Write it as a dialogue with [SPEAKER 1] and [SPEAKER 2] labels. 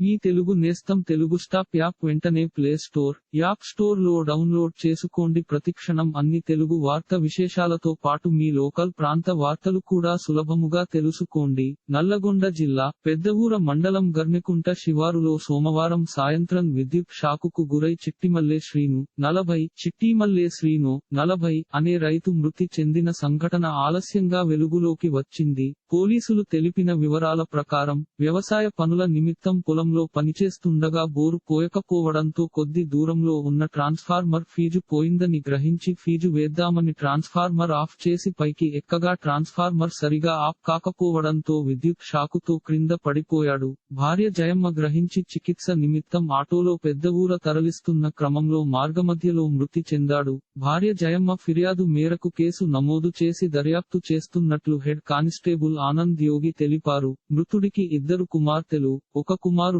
[SPEAKER 1] మీ తెలుగు నేస్తం Telugu stop app వెంటనే play store app స్టోర్లో డౌన్లోడ్ చేసుకోండి. ప్రతిక్షణం అన్ని తెలుగు వార్త విశేషాలతో పాటు మీ లోకల్ ప్రాంత వార్తలు కూడా సులభముగా తెలుసుకోండి. నల్లగొండ జిల్లా పెద్దవూర మండలం గర్నెకుంట శివారులో సోమవారం సాయంత్రం విద్యుత్ షాకుకు గురై చిట్టిమల్లె శ్రీను నలభై చిట్టిమల్లె శ్రీను నలభై అనే రైతు మృతి చెందిన సంఘటన ఆలస్యంగా వెలుగులోకి వచ్చింది. పోలీసులు తెలిపిన వివరాల ప్రకారం వ్యవసాయ పనుల నిమిత్తం పొలం పొలంలో పనిచేస్తుండగా బోరు పోయకపోవడంతో కొద్ది దూరంలో ఉన్న ట్రాన్స్ఫార్మర్ ఫీజు పోయిందని గ్రహించి ఫీజు వేద్దామని ట్రాన్స్ఫార్మర్ ఆఫ్ చేసి పైకి ఎక్కగా ట్రాన్స్ఫార్మర్ సరిగా ఆఫ్ కాకపోవడంతో విద్యుత్ షాకుతో క్రింద పడిపోయాడు. భార్య జయమ్మ గ్రహించి చికిత్స నిమిత్తం ఆటోలో పెద్ద ఊర తరలిస్తున్న క్రమంలో మార్గమధ్యలో మృతి చెందాడు. భార్య జయమ్మ ఫిర్యాదు మేరకు కేసు నమోదు చేసి దర్యాప్తు చేస్తున్నట్లు హెడ్ కానిస్టేబుల్ ఆనంద్ యోగి తెలిపారు. మృతుడికి ఇద్దరు కుమార్తెలు ఒక కుమారుడు